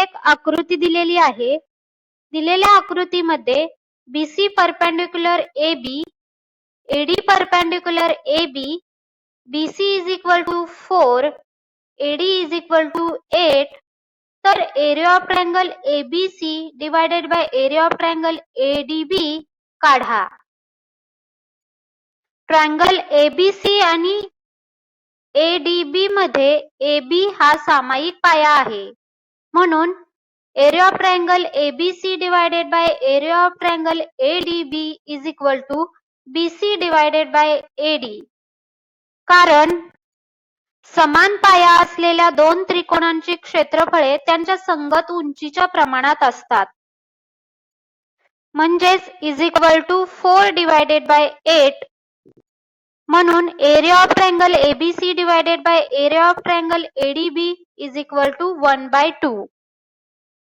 एक आकृती दिलेली आहे. दिलेल्या आकृतीमध्ये BC perpendicular AB AD perpendicular AB BC is equal to 4 AD is equal to 8 तर area of triangle ABC divided by area of triangle ADB काढा. ट्रायंगल ABC आणि ADB मध्ये AB हा सामायिक पाया आहे. म्हणून area of triangle ABC divided by area of triangle ADB is equal to BC divided by AD कारण समान पाया असलेल्या दोन त्रिकोणांची क्षेत्रफळे त्यांच्या संगत उंचीच्या प्रमाणात असतात. म्हणजेच is equal to four divided by eight म्हणून area of triangle ABC divided by area of triangle ADB is equal to one by two